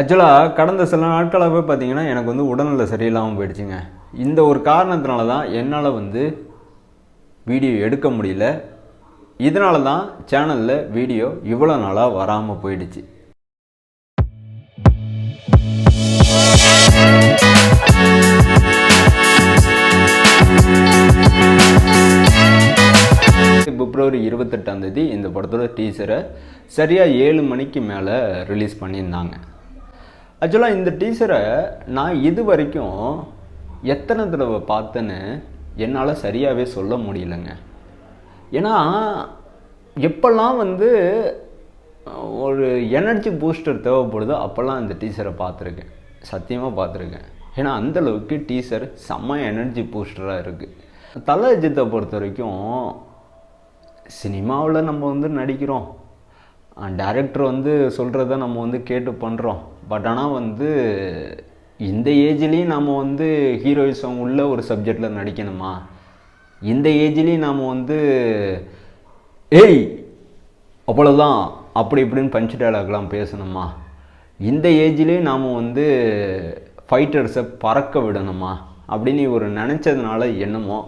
ஆக்சுவலாக கடந்த சில நாட்களாகவே பார்த்தீங்கன்னா எனக்கு வந்து உடல்நிலை சரியில்லாமல் போயிடுச்சுங்க. இந்த ஒரு காரணத்தினால தான் என்னால் வந்து வீடியோ எடுக்க முடியல. இதனால தான் சேனலில் வீடியோ இவ்வளோ நாளாக வராமல் போயிடுச்சு. பிப்ரவரி இருபத்தெட்டாம் தேதி இந்த படத்தோட டீசரை சரியாக ஏழு மணிக்கு மேலே ரிலீஸ் பண்ணியிருந்தாங்க. ஆக்சுவலாக இந்த டீசரை நான் இது வரைக்கும் எத்தனை தடவை பார்த்தேன்னு என்னால் சரியாகவே சொல்ல முடியலங்க. ஏன்னா எப்பெல்லாம் வந்து ஒரு எனர்ஜி பூஸ்டர் தேவைப்படுதோ அப்போல்லாம் இந்த டீசரை பார்த்துருக்கேன். சத்தியமாக பார்த்துருக்கேன். ஏன்னா அந்தளவுக்கு டீசர் செம்ம எனர்ஜி பூஸ்டராக இருக்குது தலை அஜித்தை பொறுத்த வரைக்கும் சினிமாவில் நம்ம வந்து நடிக்கிறோம். டேரக்டர் வந்து சொல்கிறத நம்ம வந்து கேட்டு பண்ணுறோம் பட் ஆனால் வந்து இந்த ஏஜ்லேயும் நாம் வந்து ஹீரோயிசம் உள்ள ஒரு சப்ஜெக்டில் நடிக்கணுமா? இந்த ஏஜ்லேயும் நாம் வந்து ஏய் அவ்வளோதான் அப்படி இப்படின்னு பஞ்ச் டயலாக்லாம் பேசணுமா? இந்த ஏஜ்லேயும் நாம் வந்து ஃபைட்டர்ஸை பறக்க விடணுமா? அப்படின்னு இவர் நினச்சதுனால என்னமோ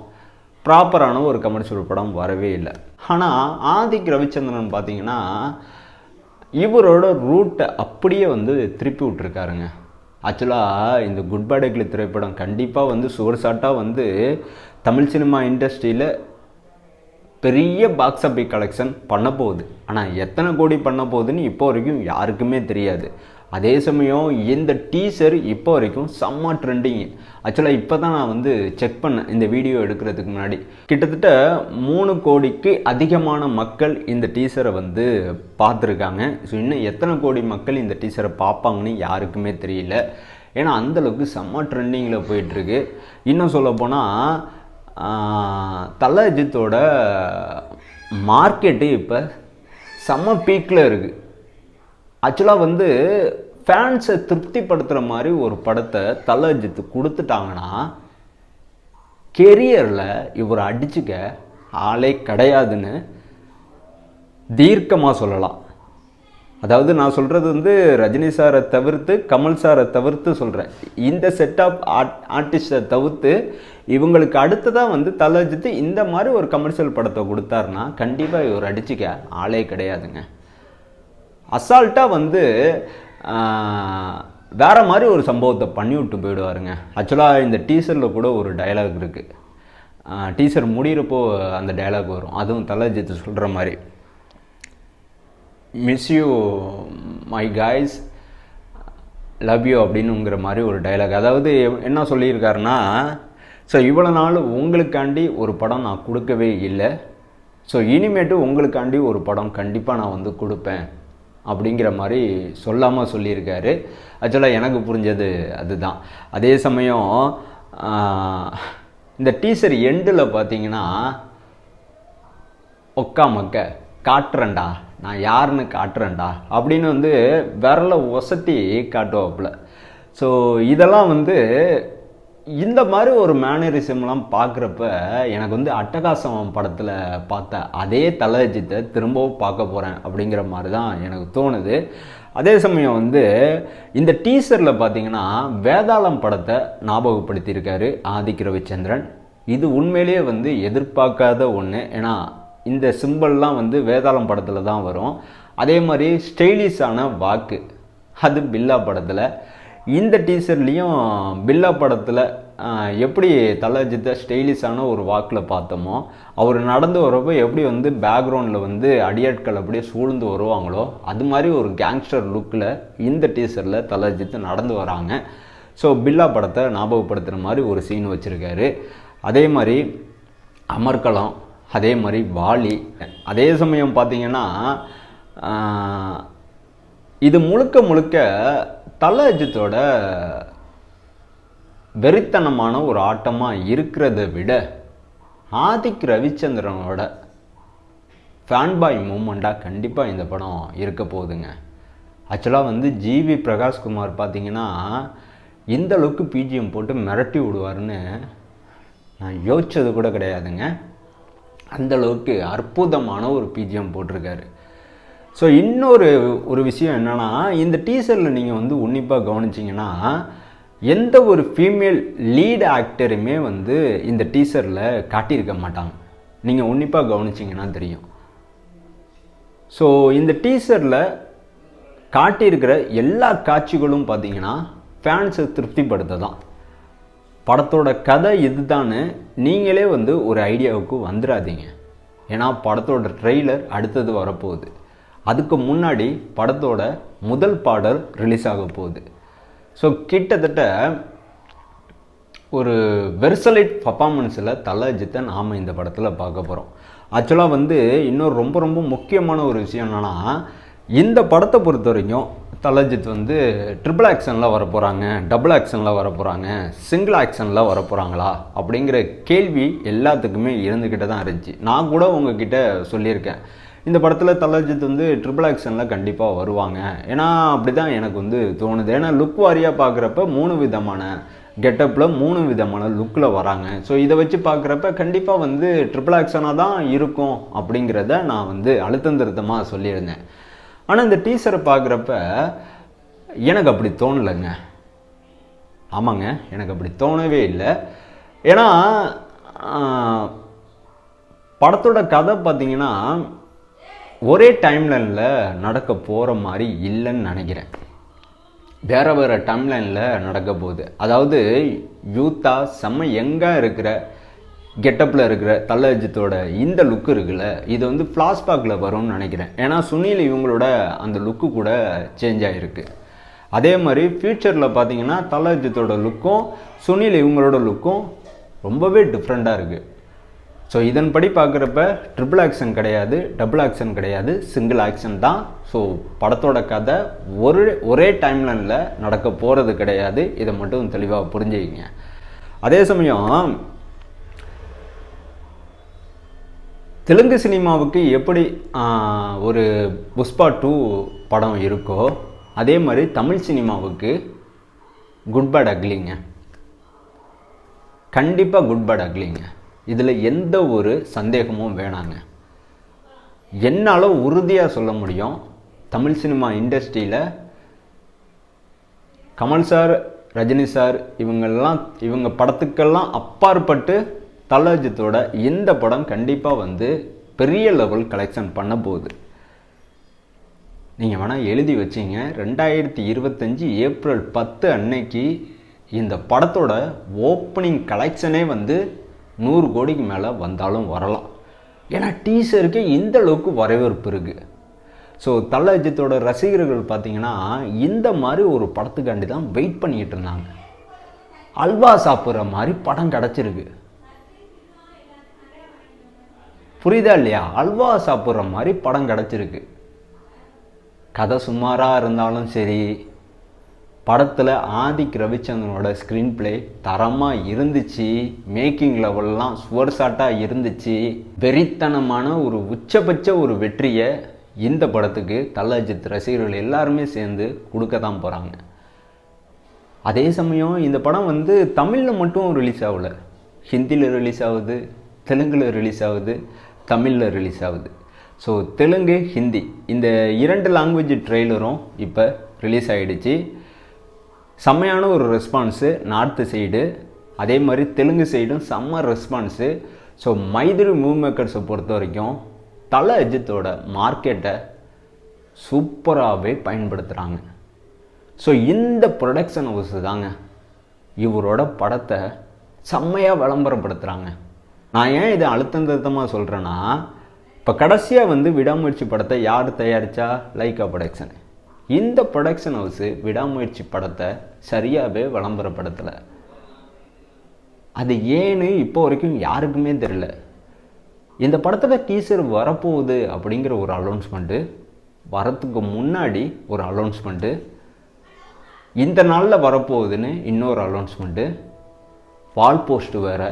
ப்ராப்பரான ஒரு கமர்ஷியல் படம் வரவே இல்லை. ஆனால் ஆதிக் ரவிச்சந்திரன் பார்த்தீங்கன்னா இவரோட ரூட்டை அப்படியே வந்து திருப்பி விட்டுருக்காருங்க. ஆக்சுவலாக இந்த குட் பேட் டெக்லி திரைப்படம் கண்டிப்பாக வந்து சுவர்சாட்டாக வந்து தமிழ் சினிமா இண்டஸ்ட்ரியில் பெரிய பாக்ஸ் ஆஃபீஸ் கலெக்ஷன் பண்ண போகுது. ஆனால் எத்தனை கோடி பண்ண போகுதுன்னு இப்போ வரைக்கும் யாருக்குமே தெரியாது. அதே சமயம் இந்த டீசர் இப்போ வரைக்கும் செம்ம ட்ரெண்டிங் ஆக்சுவலாக இப்போ தான் நான் வந்து செக் பண்ணேன் இந்த வீடியோ எடுக்கிறதுக்கு முன்னாடி. கிட்டத்தட்ட மூணு கோடிக்கு அதிகமான மக்கள் இந்த டீசரை வந்து பார்த்துருக்காங்க. ஸோ இன்னும் எத்தனை கோடி மக்கள் இந்த டீசரை பார்ப்பாங்கன்னு யாருக்குமே தெரியல. ஏன்னா அந்தளவுக்கு செம்ம ட்ரெண்டிங்கில் போயிட்டுருக்கு. இன்னும் சொல்லப்போனால் தலஜித்தோட மார்க்கெட்டு இப்போ செம்ம பீக்கில் இருக்குது ஆக்சுவலாக வந்து ஃபேன்ஸை திருப்திப்படுத்துகிற மாதிரி ஒரு படத்தை தல கொடுத்துட்டாங்கன்னா கெரியரில் இவர் அடிச்சுக்க ஆளே கிடையாதுன்னு தீர்க்கமாக சொல்லலாம். அதாவது நான் சொல்கிறது வந்து ரஜினி சாரை தவிர்த்து கமல் சாரை தவிர்த்து சொல்கிறேன் இந்த செட் ஆஃப் ஆர்ட் ஆர்டிஸ்டை தவிர்த்து இவங்களுக்கு அடுத்ததாக வந்து தலைஜித்து இந்த மாதிரி ஒரு கமர்ஷியல் படத்தை கொடுத்தாருன்னா கண்டிப்பாக இவர் அடிச்சுக்க ஆளே கிடையாதுங்க. அசால்ட்டாக வந்து வேறு மாதிரி ஒரு சம்பவத்தை பண்ணி விட்டு போயிடுவாருங்க. ஆக்சுவலாக இந்த டீசரில் கூட ஒரு டயலாக் இருக்குது டீசர் முடிகிறப்போ அந்த டயலாக் வரும். அதுவும் தலஜித் சொல்கிற மாதிரி. Miss you my guys love you அப்படின்னுங்கிற மாதிரி ஒரு டைலாக் அதாவது என்ன சொல்லியிருக்காருன்னா ஸோ இவ்வளோ நாள் உங்களுக்காண்டி ஒரு படம் நான் கொடுக்கவே இல்லை. ஸோ இனிமேட்டு உங்களுக்காண்டி ஒரு படம் கண்டிப்பாக நான் வந்து கொடுப்பேன். அப்படிங்கிற மாதிரி சொல்லாமல் சொல்லியிருக்காரு. ஆக்சுவலாக எனக்கு புரிஞ்சது அதுதான். அதே சமயம் இந்த டீசர் எண்டில் பார்த்தீங்கன்னா ஒக்கா மக்க காட்டுறேன்டா நான் யாருன்னு காட்டுறேன்டா அப்படின்னு வந்து விரலை ஒசத்தி காட்டுவாப்புல. ஸோ இதெல்லாம் வந்து இந்த மாதிரி ஒரு மேனரிசம்லாம் பார்க்குறப்ப எனக்கு வந்து அட்டகாசம் படத்தில் பார்த்த அதே தலஜித்தை திரும்பவும் பார்க்க போகிறேன் அப்படிங்கிற மாதிரி தான் எனக்கு தோணுது. அதே சமயம் வந்து இந்த டீசரில் பார்த்தீங்கன்னா வேதாளம் படத்தை ஞாபகப்படுத்தியிருக்காரு ஆதிக் ரவிச்சந்திரன். இது உண்மையிலேயே வந்து எதிர்பார்க்காத ஒன்று ஏன்னா இந்த சிம்பிள்லாம் வந்து வேதாளம் படத்தில் தான் வரும். அதே மாதிரி ஸ்டைலிஷான வாக்கு அது பில்லா படத்தில். இந்த டீசர்லேயும் பில்லா படத்தில் எப்படி தலஜித்தை ஸ்டைலிஷான ஒரு வாக்கில் பார்த்தோமோ அவர் நடந்து வரப்போ எப்படி வந்து பேக்ரவுண்டில் வந்து அடியாட்கள் அப்படியே சூழ்ந்து வருவாங்களோ அது மாதிரி ஒரு கேங்ஸ்டர் லுக்கில் இந்த டீசரில் தலஜித்து நடந்து வராங்க. ஸோ பில்லா படத்தை ஞாபகப்படுத்துகிற மாதிரி ஒரு சீன் வச்சுருக்காரு. அதே மாதிரி அமர்கலம் அதே மாதிரி வாலி அதே சமயம் பார்த்தீங்கன்னா இது முழுக்க முழுக்க தல அஜித்தோட வெறித்தனமான ஒரு ஆட்டமாக இருக்கிறத விட ஆதிக் ரவிச்சந்திரனோட ஃபேன்பாய் மூமெண்ட்டாக கண்டிப்பாக இந்த படம் இருக்க போகுதுங்க. ஆக்சுவலாக வந்து ஜிவி பிரகாஷ்குமார் பார்த்தீங்கன்னா இந்த அளவுக்கு பிஜிஎம் போட்டு மிரட்டி விடுவார்னு நான் யோசிச்சது கூட கிடையாதுங்க. அந்த அளவுக்கு அற்புதமான ஒரு பிஜிஎம் போட்டிருக்காரு. ஸோ இன்னொரு ஒரு விஷயம் என்னென்னா இந்த டீசரில் நீங்கள் வந்து உன்னிப்பாக கவனிச்சிங்கன்னா எந்த ஒரு ஃபீமேல் லீட் ஆக்டருமே வந்து இந்த டீசரில் காட்டியிருக்க மாட்டாங்க. நீங்கள் உன்னிப்பாக கவனிச்சிங்கன்னா தெரியும். ஸோ இந்த டீசரில் காட்டியிருக்கிற எல்லா காட்சிகளும் பார்த்தீங்கன்னா ஃபேன்ஸை திருப்திப்படுத்த தான் படத்தோட கதை இதுதான்னு நீங்களே வந்து ஒரு ஐடியாவுக்கு வந்துடாதீங்க ஏன்னா படத்தோட ட்ரெய்லர் அடுத்தது வரப்போகுது. அதுக்கு முன்னாடி படத்தோட முதல் பாடல் ரிலீஸ் ஆக போகுது. ஸோ கிட்டத்தட்ட ஒரு வெர்சலைட் பர்ஃபார்மன்ஸில் தல அஜித்தை நாம் இந்த படத்தில் பார்க்க போகிறோம் ஆக்சுவலாக வந்து இன்னொரு ரொம்ப ரொம்ப முக்கியமான ஒரு விஷயம் என்னென்னா இந்த படத்தை பொறுத்த வரைக்கும் தலஜித் வந்து ட்ரிபிள் ஆக்ஷனில் வர போகிறாங்க டபுள் ஆக்ஷனில் வர போகிறாங்க சிங்கிள் ஆக்ஷனில் வர போகிறாங்களா அப்படிங்கிற கேள்வி எல்லாத்துக்குமே இருந்துக்கிட்டே தான் இருந்துச்சு. நான் கூட உங்ககிட்ட சொல்லியிருக்கேன். இந்த படத்தில் தலஜித் வந்து ட்ரிபிள் ஆக்ஷனில் கண்டிப்பாக வருவாங்க. ஏன்னா அப்படி தான் எனக்கு வந்து தோணுது. ஏன்னா லுக் வாரியாக பார்க்குறப்ப மூணு விதமான கெட்டப்பில் மூணு விதமான லுக்கில் வராங்க. ஸோ இதை வச்சு பார்க்குறப்ப கண்டிப்பாக வந்து ட்ரிபிள் ஆக்ஷனாக தான் இருக்கும் அப்படிங்கிறத நான் வந்து அழுத்தம் திருத்தமாக சொல்லியிருந்தேன். ஆனால் இந்த டீசரை பார்க்குறப்ப எனக்கு அப்படி தோணலைங்க. ஆமாங்க எனக்கு அப்படி தோணவே இல்லை. ஏன்னா படத்தோட கதை பார்த்தீங்கன்னா ஒரே டைம்லைனில் நடக்க போகிற மாதிரி இல்லைன்னு நினைக்கிறேன். வேறு வேறு டைம்லைனில் நடக்க போகுது. அதாவது யூத்தா செம்ம எங்கே இருக்கிற கெட்டப்பில் இருக்கிற தல்லஜித்தோட இந்த லுக் இருக்குல்ல இது வந்து ஃப்ளாஷ்பேக்கில் வரும்னு நினைக்கிறேன். ஏன்னா சுனில் இவங்களோட அந்த லுக்கு கூட சேஞ்ச் ஆகிருக்கு அதே மாதிரி ஃப்யூச்சரில் பார்த்தீங்கன்னா தல்லஜித்தோட லுக்கும் சுனில் இவங்களோட லுக்கும் ரொம்பவே டிஃப்ரெண்ட்டாக இருக்குது ஸோ இதன்படி பார்க்குறப்ப ட்ரிபிள் ஆக்ஷன் கிடையாது டபுள் ஆக்ஷன் கிடையாது சிங்கிள் ஆக்ஷன் தான். ஸோ படத்தோட கதை ஒரு ஒரே டைம்லைனில் நடக்க போகிறது கிடையாது. இதை மட்டும் தெளிவாக புரிஞ்சுக்கிங்க. அதே சமயம் தெலுங்கு சினிமாவுக்கு எப்படி ஒரு புஷ்பா டூ படம் இருக்கோ அதே மாதிரி தமிழ் சினிமாவுக்கு குட் பேட் அக்லிங்க. கண்டிப்பாக குட் பேட் அக்லிங்க. இதில் எந்த ஒரு சந்தேகமும் வேணாங்க. என்னால் உறுதியாக சொல்ல முடியும். தமிழ் சினிமா இண்டஸ்ட்ரியில் கமல் சார் ரஜினி சார் இவங்கெல்லாம் இவங்க படத்துக்கெல்லாம் அப்பாற்பட்டு தலஜித்தோட இந்த படம் கண்டிப்பாக வந்து பெரிய லெவல் கலெக்ஷன் பண்ண போகுது நீங்கள் வேணால் எழுதி வச்சிங்க. ரெண்டாயிரத்தி இருபத்தஞ்சி ஏப்ரல் பத்து அன்னைக்கு இந்த படத்தோட ஓப்பனிங் கலெக்ஷனே வந்து நூறு கோடிக்கு மேலே வந்தாலும் வரலாம். ஏன்னா டீசருக்கு இந்த அளவுக்கு வரவேற்பு இருக்குது ஸோ தல அஜித்தோட ரசிகர்கள் பார்த்தீங்கன்னா இந்த மாதிரி ஒரு படத்துக்காண்டி தான் வெயிட் பண்ணிக்கிட்டு இருந்தாங்க. அல்வா சாப்பிட்ற மாதிரி படம் கிடச்சிருக்கு. புரியுதா இல்லையா? அல்வா சாப்பிட்ற மாதிரி படம் கிடச்சிருக்கு. கதை சுமாராக இருந்தாலும் சரி படத்தில் ஆதிக் ரவிச்சந்திரனோட ஸ்க்ரீன் ப்ளே தரமாக இருந்துச்சு மேக்கிங் லெவல்லாம் சுவர் ஷாட்டாக இருந்துச்சு. வெறித்தனமான ஒரு உச்சபட்ச ஒரு வெற்றியை இந்த படத்துக்கு தல அஜித் ரசிகர்கள் எல்லாருமே சேர்ந்து கொடுக்க தான் போகிறாங்க அதே சமயம் இந்த படம் வந்து தமிழில் மட்டும் ரிலீஸ் ஆகல. ஹிந்தியில் ரிலீஸ் ஆகுது தெலுங்கில் ரிலீஸ் ஆகுது தமிழில் ரிலீஸ் ஆகுது. ஸோ தெலுங்கு ஹிந்தி இந்த இரண்டு லாங்குவேஜ் ட்ரெய்லரும் இப்போ ரிலீஸ் ஆகிடுச்சு செம்மையான ஒரு ரெஸ்பான்ஸு நார்த்து சைடு அதே மாதிரி தெலுங்கு சைடும் செம்ம ரெஸ்பான்ஸு ஸோ மைதிரி மூவ் மேக்கர்ஸை பொறுத்த வரைக்கும் தல அஜித்தோட மார்க்கெட்டை சூப்பராகவே பயன்படுத்துகிறாங்க ஸோ இந்த ப்ரொடக்ஷன் ஹவுஸ் தாங்க இவரோட படத்தை செம்மையாக விளம்பரப்படுத்துகிறாங்க நான் ஏன் இதை அழுத்தம் திருத்தமாக சொல்கிறேன்னா இப்போ கடைசியாக வந்து விடாமுயற்சி படத்தை யார் தயாரித்தா லைக்கா ப்ரொடக்ஷன் இந்த ப்ரொடக்ஷன் ஹவுஸு விடாமுயற்சி படத்தை சரியாகவே விளம்பரப்படுத்தலை. அது ஏன்னு இப்போ வரைக்கும் யாருக்குமே தெரியல. இந்த படத்தில் டீசர் வரப்போகுது அப்படிங்கிற ஒரு அலௌன்ஸ்மெண்ட்டு வரத்துக்கு முன்னாடி ஒரு அலௌன்ஸ்மெண்ட்டு இந்த நாளில் வரப்போகுதுன்னு இன்னொரு அலௌன்ஸ்மெண்ட்டு வால் போஸ்ட் வேறு.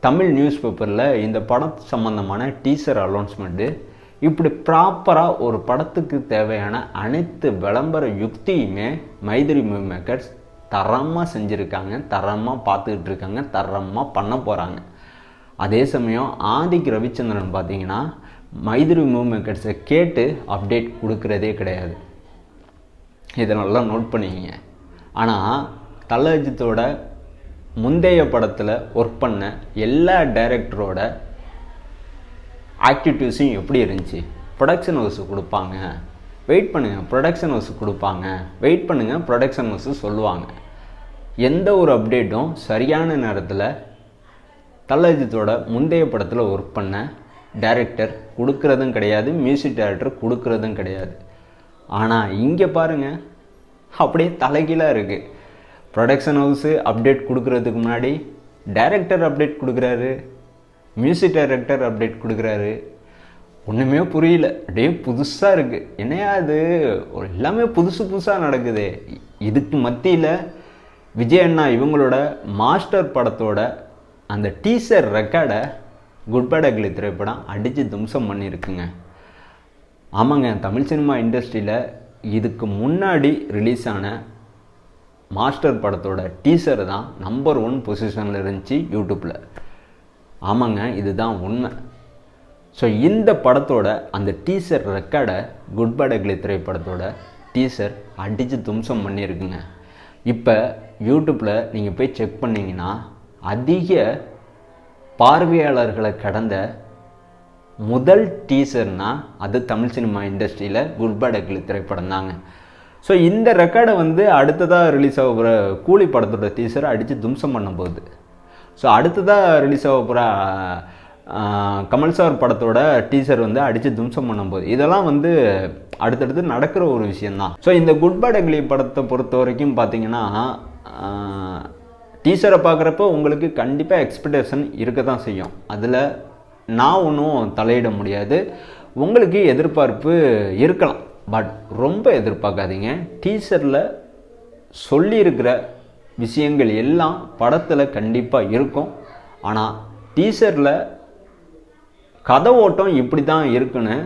தமிழ் நியூஸ் பேப்பரில் இந்த படம் சம்மந்தமான டீசர் அலௌன்ஸ்மெண்ட்டு இப்படி ப்ராப்பராக ஒரு படத்துக்கு தேவையான அனைத்து விளம்பர யுக்தியுமே மைதிரி மூவி மேக்கர்ஸ் தரமாக செஞ்சுருக்காங்க தரமாக பார்த்துக்கிட்டு இருக்காங்க தரமாக பண்ண போகிறாங்க அதே சமயம் ஆதிக் ரவிச்சந்திரன் பார்த்தீங்கன்னா மைதிரி மூவ் மேக்கர்ஸை கேட்டு அப்டேட் கொடுக்குறதே கிடையாது. இதை நல்லா நோட் பண்ணிக்கிங்க. ஆனால் தலஜித்தோட முந்தைய படத்தில் ஒர்க் பண்ண எல்லா டைரக்டரோட ஆக்டிவிட்டீஸும் எப்படி இருந்துச்சு? ப்ரொடக்ஷன் ஹவுஸ் கொடுப்பாங்க. வெயிட் பண்ணுங்கள் ப்ரொடக்ஷன் ஹவுஸ் கொடுப்பாங்க. வெயிட் பண்ணுங்கள் ப்ரொடக்ஷன் ஹவுஸ் சொல்லுவாங்க. எந்த ஒரு அப்டேட்டும் சரியான நேரத்தில் தலஜித்தோட முந்தைய படத்தில் ஒர்க் பண்ண டைரக்டர் கொடுக்குறதும் கிடையாது மியூசிக் டைரக்டர் கொடுக்குறதும் கிடையாது. ஆனால் இங்கே பாருங்கள் அப்படியே தலைகீழாக இருக்குது ப்ரொடக்ஷன் ஹவுஸு அப்டேட் கொடுக்குறதுக்கு முன்னாடி டைரக்டர் அப்டேட் கொடுக்குறாரு. மியூசிக் டைரக்டர் அப்டேட் கொடுக்குறாரு. ஒன்றுமே புரியல. அப்படியே புதுசாக இருக்குது என்னையா அது எல்லாமே புதுசு புதுசாக நடக்குது. இதுக்கு மத்தியில் விஜய் அண்ணா இவங்களோட மாஸ்டர் படத்தோட அந்த டீசர் ரெக்கார்டை குட் பேட் அக்லி திரைப்படம் அடித்து தும்சம் பண்ணியிருக்குங்க. ஆமாங்க தமிழ் சினிமா இண்டஸ்ட்ரியில் இதுக்கு முன்னாடி ரிலீஸ் ஆன மாஸ்டர் படத்தோட டீசர் தான் நம்பர் ஒன் பொசிஷனில் இருந்துச்சு யூடியூப்பில் ஆமாங்க இதுதான் உண்மை. ஸோ இந்த படத்தோட அந்த டீசர் ரெக்கார்டை குட் பேட் அக்லி திரைப்படத்தோட டீசர் அடித்து தும்சம் பண்ணியிருக்குங்க இப்போ யூடியூப்பில் நீங்கள் போய் செக் பண்ணிங்கன்னா அதிக பார்வையாளர்களை கடந்த முதல் டீசர்னால் அது தமிழ் சினிமா இண்டஸ்ட்ரியில் குட் பேட் அக்லி திரைப்படம் தாங்க ஸோ இந்த ரெக்கார்டை வந்து அடுத்ததாக ரிலீஸ் ஆகிற கூலி படத்தோட டீசரை அடித்து தும்சம் பண்ண போகுது. ஸோ அடுத்ததாக ரிலீஸ் ஆக போகிற கமல் சார் படத்தோட டீசர் வந்து அடித்து தும்சம் பண்ணும்போது இதெல்லாம் வந்து அடுத்தடுத்து நடக்கிற ஒரு விஷயந்தான் ஸோ இந்த குட் பேட் அக்லி படத்தை பொறுத்த வரைக்கும் பார்த்தீங்கன்னா டீசரை பார்க்குறப்ப உங்களுக்கு கண்டிப்பாக எக்ஸ்பெக்டேஷன் இருக்க தான் செய்யும். அதில் நான் ஒன்றும் தலையிட முடியாது. உங்களுக்கு எதிர்பார்ப்பு இருக்கலாம். பட் ரொம்ப எதிர்பார்க்காதீங்க. டீசரில் சொல்லியிருக்கிற விஷயங்கள் எல்லாம் படத்தில் கண்டிப்பாக இருக்கும். ஆனால் டீசரில் கதை ஓட்டம் இப்படி தான் இருக்குன்னு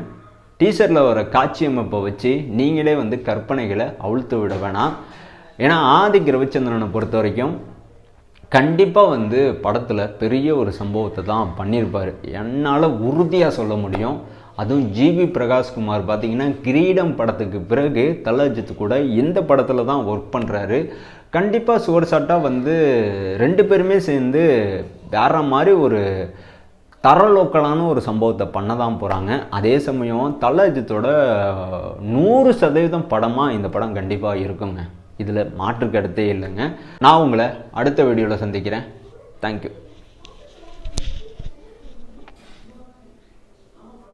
டீசரில் வர காட்சி அமைப்பை வச்சு நீங்களே வந்து கற்பனைகளை அவிழ்த்து விட வேணாம். ஏன்னா ஆதி ரவிச்சந்திரனை பொறுத்த வரைக்கும் கண்டிப்பாக வந்து படத்தில் பெரிய ஒரு சம்பவத்தை தான் பண்ணியிருப்பார். என்னால் உறுதியாக சொல்ல முடியும். அதுவும் ஜிவி பிரகாஷ்குமார் பார்த்தீங்கன்னா கிரீடம் படத்துக்கு பிறகு தலஜித் கூட இந்த படத்தில் தான் ஒர்க் பண்ணுறாரு கண்டிப்பாக சுவர் சாட்டாக வந்து ரெண்டு பேருமே சேர்ந்து வேற மாதிரி ஒரு தரலோக்கலான ஒரு சம்பவத்தை பண்ண தான் போகிறாங்க அதே சமயம் தலஜித்தோட நூறு சதவீதம் படமாக இந்த படம் கண்டிப்பாக இருக்குங்க. இதில் மாற்று கருத்தே இல்லைங்க. நான் உங்களை அடுத்த வீடியோவில் சந்திக்கிறேன். தேங்க்யூ